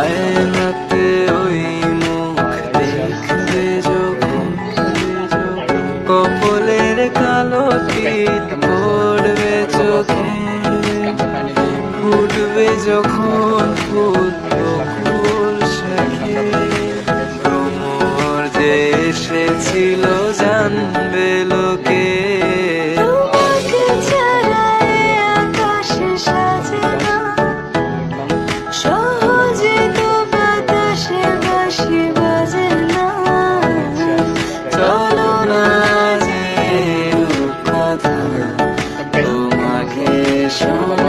আয়নাতে ওই মুখ দেখবে যখন কপলের কালো পড়বে চোখে, ফুটবে যখন ফুটবকুল শেখে। তোমর যে এসেছিল yaşamak